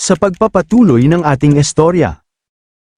sa pagpapatuloy ng ating istorya.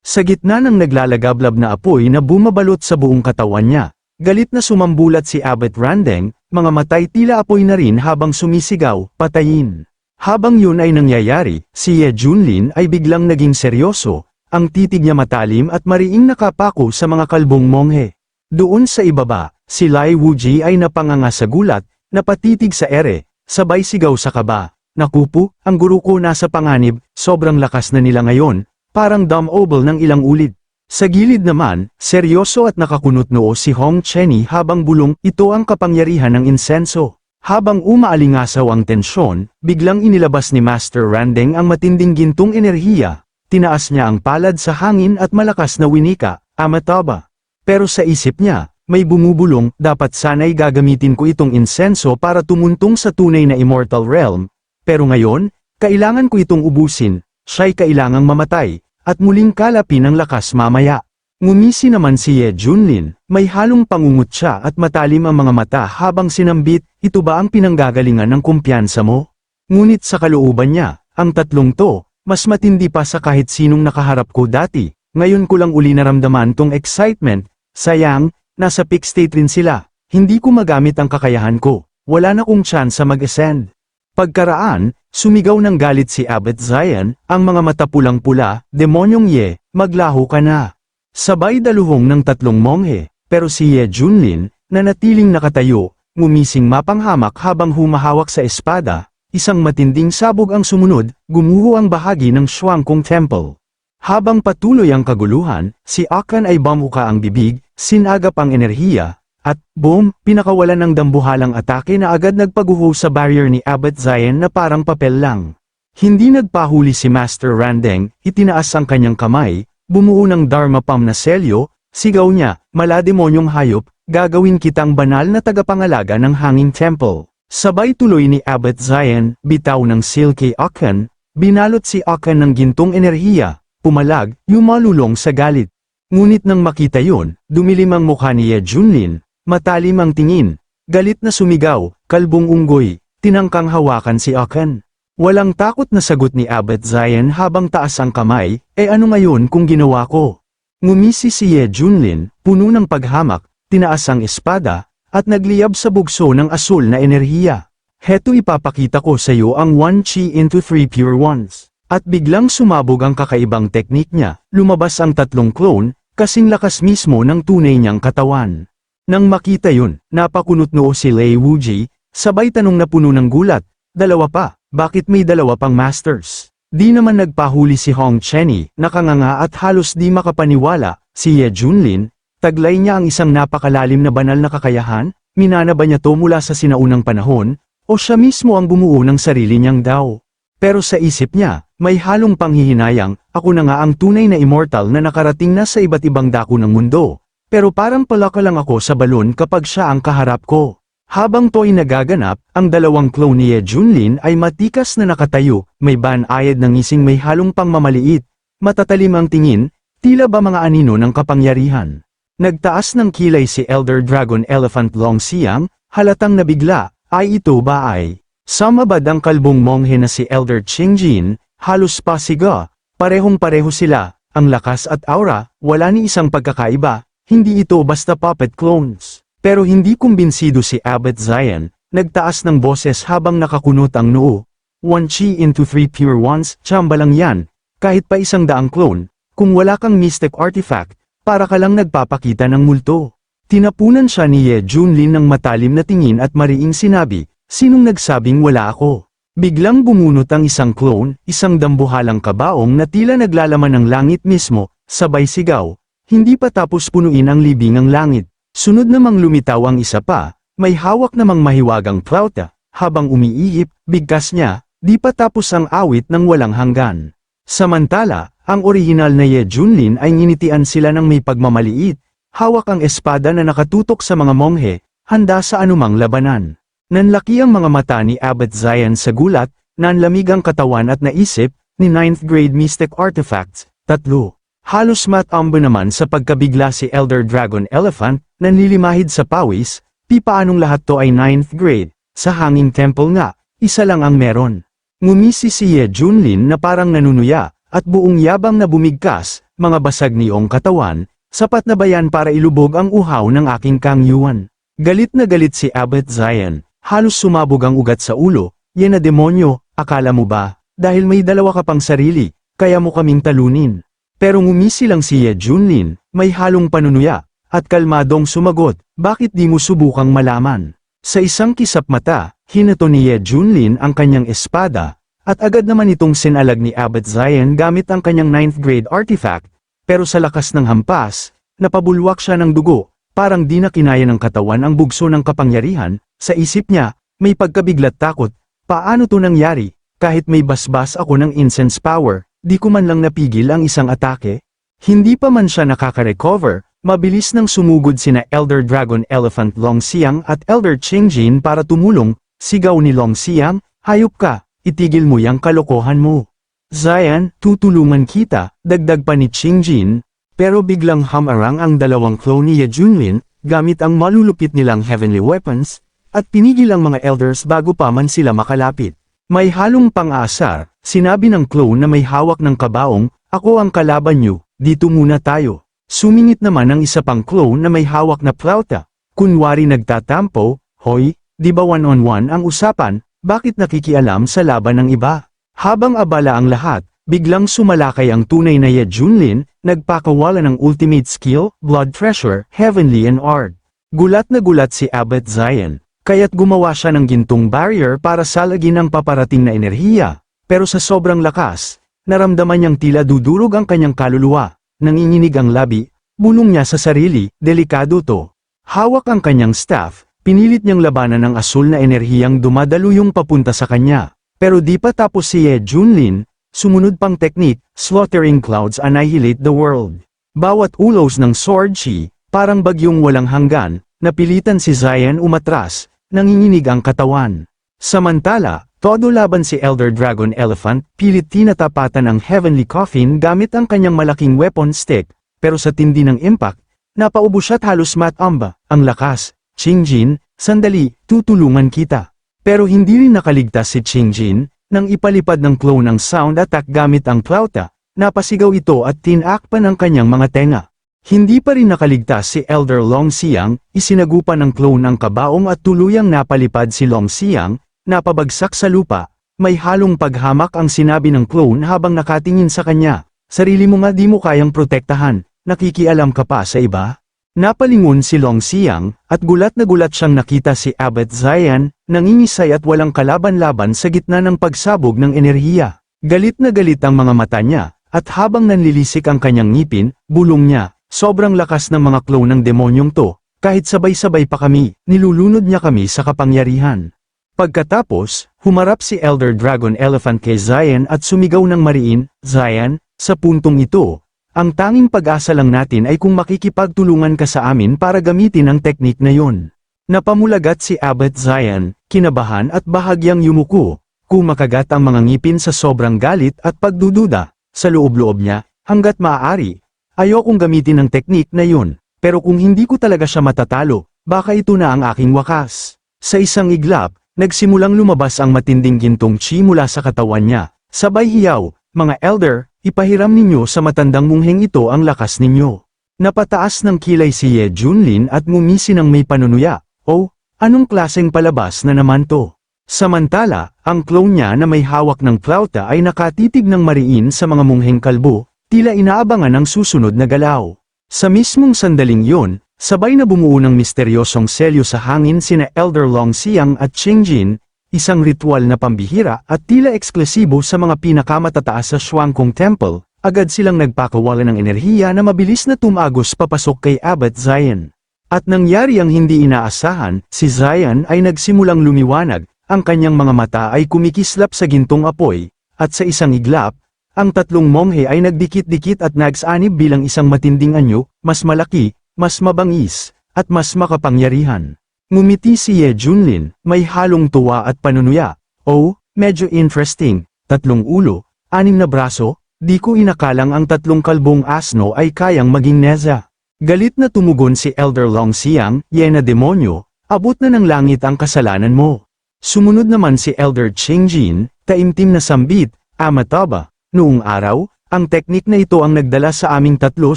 Sa gitna ng naglalagablab na apoy na bumabalot sa buong katawan niya, galit na sumambulat si Abbot Randeng, mga matay tila apoy na rin habang sumisigaw, patayin. Habang yun ay nangyayari, si Ye Junlin ay biglang naging seryoso, ang titig niya matalim at mariing nakapako sa mga kalbong monghe. Doon sa ibaba, si Lai Wuji ay napanganga sa gulat, napatitig sa ere, sabay sigaw sa kaba. Nakupo, ang guru ko nasa panganib, sobrang lakas na nila ngayon, parang dumb oval ng ilang ulit. Sa gilid naman, seryoso at nakakunot noo si Hong Chenny habang bulong, ito ang kapangyarihan ng insenso. Habang umaalingasaw ang tensyon, biglang inilabas ni Master Randeng ang matinding gintong enerhiya, tinaas niya ang palad sa hangin at malakas na winika, Amataba. Pero sa isip niya, may bumubulong, dapat sana'y gagamitin ko itong insenso para tumuntong sa tunay na immortal realm, pero ngayon, kailangan ko itong ubusin, siya'y kailangang mamatay, at muling kalapin ang lakas mamaya. Ngumisi naman si Ye Junlin, may halong pangungutya at matalim ang mga mata habang sinambit, ito ba ang pinanggagalingan ng kumpiyansa mo? Ngunit sa kalooban niya, ang tatlong to, mas matindi pa sa kahit sinong nakaharap ko dati, ngayon ko lang uli naramdaman tong excitement, sayang, nasa peak state rin sila, hindi ko magamit ang kakayahan ko, wala na kong chance mag-ascend. Pagkaraan, sumigaw ng galit si Abbot Zion, ang mga mata pulang-pula, demonyong Ye, maglaho ka na. Sabay daluhong ng tatlong monghe, pero si Ye Junlin, na natiling nakatayo, ngumising mapanghamak habang humahawak sa espada, isang matinding sabog ang sumunod, gumuho ang bahagi ng Shuangkong Temple. Habang patuloy ang kaguluhan, si Akan ay bamuka ang bibig, sinagap ang enerhiya, at, boom, pinakawalan ng dambuhalang atake na agad nagpaguho sa barrier ni Abbot Zion na parang papel lang. Hindi nagpahuli si Master Randeng, itinaas ang kanyang kamay, bumuo ng Dharma Pam na selyo, sigaw niya, malademonyong hayop, gagawin kitang banal na tagapangalaga ng hanging temple. Sabay tuloy ni Abbot Zion, bitaw ng silky Akan, binalot si Akan ng gintong enerhiya, pumalag, yumalulong sa galit. Ngunit nang makita yon, dumilim ang mukha ni Ye Junlin, matalim ang tingin, galit na sumigaw, kalbong unggoy, tinangkang hawakan si Akan. Walang takot na sagot ni Abbot Zion habang taas ang kamay, e ano ngayon kung ginawa ko? Ngumisi si Ye Junlin, puno ng paghamak, tinaas ang espada, at nagliyab sa bugso ng asul na enerhiya. Heto ipapakita ko sa iyo ang 1 chi into 3 pure ones. At biglang sumabog ang kakaibang teknik niya, lumabas ang tatlong clone, kasing lakas mismo ng tunay niyang katawan. Nang makita yun, napakunot noo si Lei Wuji, sabay tanong na puno ng gulat, dalawa pa, bakit may dalawa pang masters? Di naman nagpahuli si Hong Chenny, nakanganga at halos di makapaniwala, si Ye Junlin, taglay niya ang isang napakalalim na banal na kakayahan, minana ba niya to mula sa sinaunang panahon, o siya mismo ang bumuo ng sarili niyang daw. Pero sa isip niya, may halong panghihinayang, ako na nga ang tunay na immortal na nakarating na sa iba't ibang dako ng mundo. Pero parang palaka lang ako sa balon kapag siya ang kaharap ko. Habang to'y nagaganap, ang dalawang clone ni Junlin ay matikas na nakatayo, may banayad ng ngising may halong pangmamaliit, matatalim ang tingin, tila ba mga anino ng kapangyarihan. Nagtaas ng kilay si Elder Dragon Elephant Long Siam, halatang nabigla, ay ito ba ay? Samabad ang kalbong monghe na si Elder Qingjin, halos pasiga, parehong-pareho sila, ang lakas at aura, wala ni isang pagkakaiba, hindi ito basta puppet clones. Pero hindi kumbinsido si Abbot Zion, nagtaas ng boses habang nakakunot ang noo. One chi into three pure ones, tsamba lang yan, kahit pa isang daang clone, kung wala kang mystic artifact, para ka lang nagpapakita ng multo. Tinapunan siya ni Ye Junlin ng matalim na tingin at mariing sinabi, sinong nagsabing wala ako? Biglang bumunot ang isang clone, isang dambuhalang kabaong na tila naglalaman ng langit mismo, sabay sigaw, hindi pa tapos punuin ang libing ang langit. Sunod namang lumitaw ang isa pa, may hawak namang mahiwagang plauta, habang umiiip, bigkas niya, di pa tapos ang awit ng walang hanggan. Samantala, ang orihinal na Ye Junlin ay nginitian sila ng may pagmamaliit, hawak ang espada na nakatutok sa mga monghe, handa sa anumang labanan. Nanlaki ang mga mata ni Abbot Zion sa gulat, nanlamig ang katawan at naisip, ni 9th grade mystic artifacts, tatlo. Halos matambo naman sa pagkabigla si Elder Dragon Elephant, nanlilimahid sa pawis, di paanong lahat to ay 9th grade, sa hanging temple nga, isa lang ang meron. Ngumisi si Ye Junlin na parang nanunuya, at buong yabang na bumigkas, mga basag ni iyong katawan, sapat na ba yan para ilubog ang uhaw ng aking Kang Yuan? Galit na galit si Abbot Zion, halos sumabog ang ugat sa ulo, yan na demonyo, akala mo ba, dahil may dalawa ka pang sarili, kaya mo kaming talunin. Pero ngumisi lang si Ye Junlin, may halong panunuya, at kalmadong sumagot, bakit di mo subukang malaman? Sa isang kisap mata, hinato ni Ye Junlin ang kanyang espada, at agad naman itong sinalag ni Abbot Zion gamit ang kanyang 9th grade artifact, pero sa lakas ng hampas, napabulwak siya ng dugo, parang di na kinaya ng katawan ang bugso ng kapangyarihan, sa isip niya, may pagkabiglat takot, paano to nangyari, kahit may basbas ako ng incense power, di ko man lang napigil ang isang atake? Hindi pa man siya nakaka-recover, mabilis nang sumugod sina Elder Dragon Elephant Long Xiang at Elder Qingjin para tumulong, sigaw ni Long Xiang, hayop ka, itigil mo yang kalokohan mo. Zion, tutulungan kita, dagdag pa ni Qingjin, pero biglang hamarang ang dalawang clone ni Ye Junlin, gamit ang malulupit nilang heavenly weapons, at pinigil ang mga elders bago pa man sila makalapit. May halong pang-aasar, sinabi ng clone na may hawak ng kabaong, ako ang kalaban niyo, dito muna tayo. Sumingit naman ang isa pang clone na may hawak na plauta. Kunwari nagtatampo, hoy, di ba one-on-one ang usapan, bakit nakikialam sa laban ng iba? Habang abala ang lahat, biglang sumalakay ang tunay na Ye Junlin, nagpakawala ng ultimate skill, blood treasure, heavenly and art. Gulat na gulat si Abbot Zion, kaya't gumawa siya ng gintong barrier para salagin ang paparating na enerhiya, pero sa sobrang lakas, naramdaman niyang tila dudurog ang kanyang kaluluwa, nanginginig ang labi, bulong niya sa sarili, delikado to. Hawak ang kanyang staff, pinilit niyang labanan ang asul na enerhiyang dumadaluyong papunta sa kanya. Pero di pa tapos si Ye Junlin, sumunod pang teknik, slaughtering clouds annihilate the world. Bawat ulos ng sword chi, parang bagyong walang hanggan, napilitan si Zion umatras, nanginginig ang katawan. Samantala, todo laban si Elder Dragon Elephant, pilit tinatapatan ang Heavenly Coffin gamit ang kanyang malaking weapon stick, pero sa tindi ng impact, napaubos siya't halos matamba, ang lakas, Qingjin, sandali, tutulungan kita. Pero hindi rin nakaligtas si Qingjin, nang ipalipad ng clone ang sound attack gamit ang plauta, napasigaw ito at tinakpan ang kanyang mga tenga. Hindi pa rin nakaligtas si Elder Long Xiang, isinagupa ng clone ang kabaong at tuluyang napalipad si Long Xiang, napabagsak sa lupa, may halong paghamak ang sinabi ng clone habang nakatingin sa kanya, sarili mo nga di mo kayang protektahan, nakikialam ka pa sa iba? Napalingon si Long Xiang, at gulat na gulat siyang nakita si Abbot Zion, nangingisay at walang kalaban-laban sa gitna ng pagsabog ng enerhiya. Galit na galit ang mga mata niya, at habang nanlilisik ang kanyang ngipin, bulong niya, sobrang lakas ng mga clone ng demonyong to, kahit sabay-sabay pa kami, nilulunod niya kami sa kapangyarihan. Pagkatapos, humarap si Elder Dragon Elephant kay Zion at sumigaw ng mariin, Zion, sa puntong ito, ang tanging pag-asa lang natin ay kung makikipagtulungan ka sa amin para gamitin ang teknik na yon. Napamulagat si Abbot Zion, kinabahan at bahagyang yumuko, kumakagat ang mga ngipin sa sobrang galit at pagdududa, sa loob-loob niya, hanggat maaari. Ayokong gamitin ang teknik na yon, pero kung hindi ko talaga siya matatalo, baka ito na ang aking wakas. Sa isang iglap, nagsimulang lumabas ang matinding gintong chi mula sa katawan niya, sabay hiyaw, mga elder, Ipahiram ninyo sa matandang mungheng ito ang lakas ninyo. Napataas ng kilay si Ye Junlin at ngumisi ng may panunuya, oh, anong klaseng palabas na naman to? Samantala, ang clone niya na may hawak ng plauta ay nakatitig ng mariin sa mga mungheng kalbo, tila inaabangan ang susunod na galaw. Sa mismong sandaling yon, sabay na bumuo ng misteryosong selyo sa hangin sina Elder Long Xiang at Qingjin, isang ritual na pambihira at tila eksklusibo sa mga pinakamatataas sa Shuangkong Temple, agad silang nagpakawala ng enerhiya na mabilis na tumagos papasok kay Abbot Zion. At nangyari ang hindi inaasahan, si Zion ay nagsimulang lumiwanag, ang kanyang mga mata ay kumikislap sa gintong apoy, at sa isang iglap, ang tatlong monghe ay nagdikit-dikit at nagsanib bilang isang matinding anyo, mas malaki, mas mabangis, at mas makapangyarihan. Ngumiti si Ye Junlin, may halong tuwa at panunuya. Oh, medyo interesting, tatlong ulo, anim na braso, di ko inakalang ang tatlong kalbong asno ay kayang maging neza. Galit na tumugon si Elder Long Xiang, Yena demonyo, abot na ng langit ang kasalanan mo. Sumunod naman si Elder Qingjin, Taimtim na sambit, Amataba. Noong araw, ang teknik na ito ang nagdala sa aming tatlo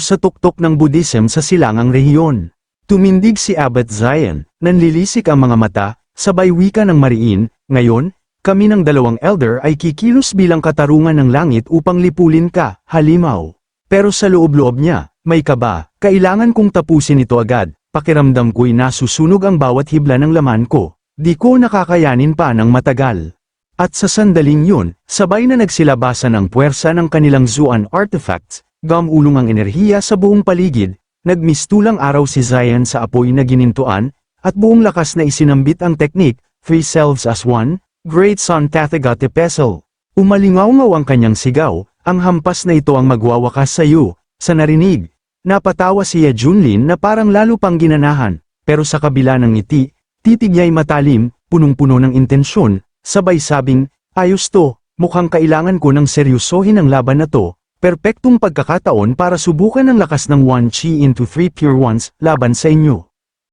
sa tuktok ng Buddhism sa silangang rehiyon. Tumindig si Abat Zion, nanlilisik ang mga mata, sabay wika ng mariin, ngayon, kami ng dalawang elder ay kikilos bilang katarungan ng langit upang lipulin ka, halimaw. Pero sa loob-loob niya, may kaba, kailangan kong tapusin ito agad, pakiramdam ko'y nasusunog ang bawat hibla ng laman ko, di ko nakakayanin pa ng matagal. At sa sandaling yun, sabay na nagsilabasan ang puwersa ng kanilang Zuan artifacts, gamulong ang enerhiya sa buong paligid, nagmistulang araw si Zion sa apoy na ginintuan, at buong lakas na isinambit ang teknik, three selves as one, Great Sun Tathagata Pesel. Umalingaw-ngaw ang kanyang sigaw, ang hampas na ito ang magwawakas sa iyo, sa narinig. Napatawa siya Junlin na parang lalo pang ginanahan, pero sa kabila ng ngiti, titig niya'y matalim, punong-puno ng intensyon, sabay sabing, ayos to, mukhang kailangan ko ng seryosohin ang laban na to, perpektong pagkakataon para subukan ang lakas ng One Chi into Three Pure Ones, laban sa inyo.